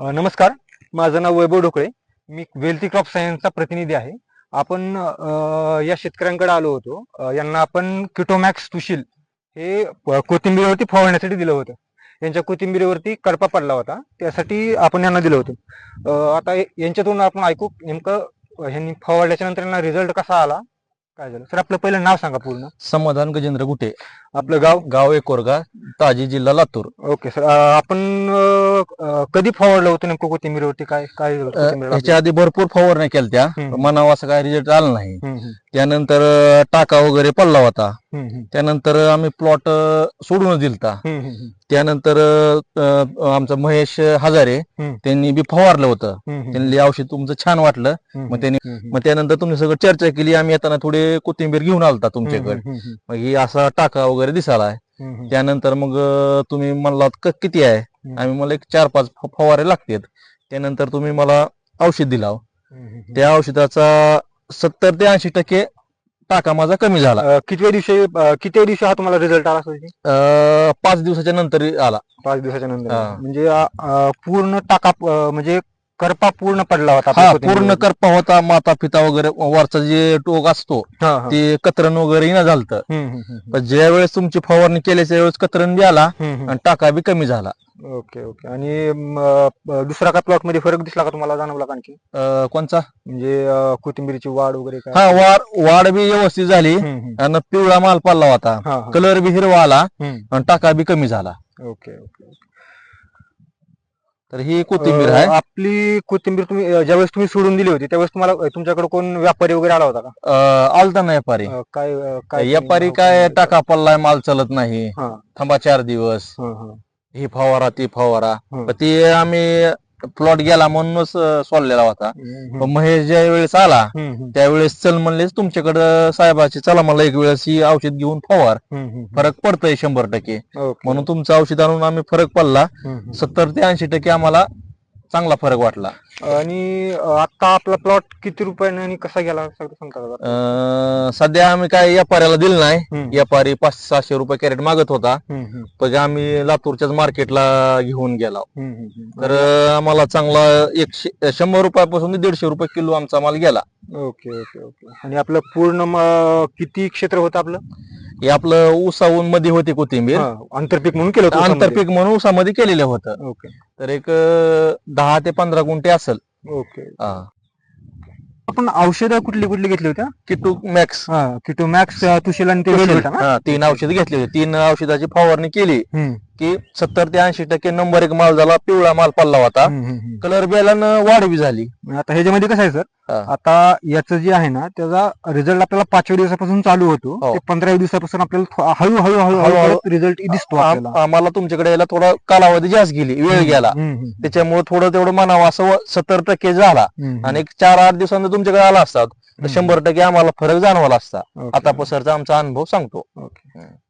नमस्कार. माझं नाव वैभव ढोकळे. मी wealthy crop सायन्सचा प्रतिनिधी आहे. आपण या शेतकऱ्यांकडे आलो होतो. यांना आपण किटोमॅक्स तुशील हे कोथिंबीरवरती फवारण्यासाठी दिलं होतं. यांच्या कोथिंबीरीवरती करपा पडला होता. त्यासाठी आपण यांना दिलं होतं. आता यांच्यातून आपण ऐकू नेमकं अ, ह्यांनी फवारल्याच्या नंतर यांना रिझल्ट कसा आला? काय झालं? सर आपलं पहिलं नाव सांगा पूर्ण. समाधान गजेंद्र गुटे. आपलं गाव? गाव एकोरगा. ताजी जिल्हा लातूर ओके सर आपण अ, कधी फवारलं होतं नेमकं कोथिंबीरवरती काय काय कोथिंबीरला? ह्याच्या आधी भरपूर फवारण्या केल्या त्या हम्म. मनावा असं काय रिझल्ट आला नाही हम्म, हम्म, त्यानंतर अ, टाका वगैरे पडला होता हम्म, हम्म. त्यानंतर आम्ही प्लॉट सोडून दिलता हम्म, हम्म, हम्म. त्यानंतर अ, अ, आमचा महेश हजारे हम्म. त्यांनी बी फवारलं होतं हम्म, हम्म, त्यांनी औषध तुमचं छान वाटलं हम्म, मग त्यांनी हम्म, हम्म. मग त्यानंतर तुम्ही सगळं चर्चा केली आम्ही येताना थोडे कोथिंबीर घेऊन आलता तुमच्याकडे हम्म, हम्म, मग ही असा टाका वगैरे हम्म. त्यानंतर मग तुम्ही म्हणलात क- किती आहे. आम्ही मला एक चार पाच फवारे लागतात. त्यानंतर तुम्ही मला औषध दिला हम्म, हम्म, हम्म. त्या औषधाचा सत्तर ते ऐंशी टक्के टाका माझा कमी झाला. कितव्या दिवशी कितव्या दिवशी हा तुम्हाला रिझल्ट आला पाच दिवसाच्या नंतर आला. पाच दिवसाच्या नंतर. म्हणजे पूर्ण टाका म्हणजे करपा पूर्ण पडला होता हा. पूर्ण करपा होता माता पिता वगैरे वरचा जे टोक असतो. ते कतरण वगैरे ना झालत ज्या वेळेस तुमची फवारणी केली त्यावेळेस कतरण बी आला. आणि टाका बी कमी झाला ओके ओके आणि दुसरा काय प्लॉटमध्ये फरक दिसला का तुम्हाला जाणवला का आणखी अं, कोणचा म्हणजे कोथिंबीरीची वाढ वगैरे हा वाढ वाढ बी व्यवस्थित झाली. आणि पिवळा माल पडला होता. कलर बी हिरवा आला. आणि टाका बी कमी झाला ओके ओके तर ही कोथिंबीर आहे. आपली कोथिंबीर तुम्ही ज्यावेळेस तुम्ही सोडून दिली होती त्यावेळेस तुम्हाला तुमच्याकडे कोण व्यापारी वगैरे आला होता का? आलता नाही व्यापारी. काय काय व्यापारी काय टाका पडलाय माल चालत नाही. हा. थांबा चार दिवस. हा फवारा ती फवारा. ते आम्ही प्लॉट गेला म्हणूनच सोडलेला होता पण महेश ज्या वेळेस आला त्यावेळेस चल म्हणलेच तुमच्याकडं साहेबाची चला मला एक वेळेस ही औषध घेऊन फवार. फरक पडतोय शंभर टक्के. म्हणून तुमचं औषध आणून आम्ही फरक पडला. सत्तर ते ऐंशी टक्के आम्हाला चांगला फरक वाटला. आणि आता आपला प्लॉट किती रुपयाने आणि कसा गेला सगळं सांगता का? जरा? अं, सध्या आम्ही काय व्यापाऱ्याला दिलं नाही. हम्म, व्यापारी पाचशे सहाशे रुपये कॅरेट मागत होता. हम्म, हम्म, पण आम्ही लातूरच्याच मार्केटला घेऊन गेलो. हम्म, हम्म, हम्म. तर अं, आम्हाला चांगला एकशे शंभर रुपयापासून ते दीडशे रुपये किलो आमचा माल गेला. Okay okay okay. आणि आपलं पूर्ण म- किती क्षेत्र होतं आपलं? हे आपलं ऊसाहून मध्ये होती कोथिंबीर. आंतरपीक म्हणून केलं होतं ऊसामध्ये. आंतरपीक म्हणून ऊसामध्ये केलेलं होतं. ओके. तर एक अं, दहा ते पंधरा गुंठे असेल. ओके. हा. आपण औषधं कुठली कुठली घेतली होत्या? Kito Max. हा किटो मॅक्स तुशील आणि ते वेलवेट ना? हा, तीन औषध घेतली होती. तीन औषधाची फवारणी केली हम्म, की सत्तर ते ऐंशी टक्के नंबर एक माल झाला पिवळा माल पडला होता. हम्म, हम्म, हम्म. कलर बियाला वाढ बी झाली. आता ह्याच्यामध्ये कसं आहे सर. आता याचं जे आहे ना त्याचा रिझल्ट आपल्याला पाचव्या दिवसापासून चालू होतो. हो. ते पंधराव्या दिवसापासून आपल्याला हळूहळू हळूहळू. हळूहळू. रिझल्ट दिसतो आपल्याला. आम- आम्हाला तुमच्याकडे यायला थोडा कालावधी जास्त गेली वेळ गेला. हम्म, हम्म, त्याच्यामुळे थोडं तेवढं म्हणावं असं सत्तर टक्के झाला. हम्म, आणि एक चार आठ दिवसांनी तुमच्याकडे आला असतात तर हम्म. शंभर टक्के आम्हाला फरक जाणवला असता. ओके, आता पसरचा आमचा अनुभव सांगतो. ओके.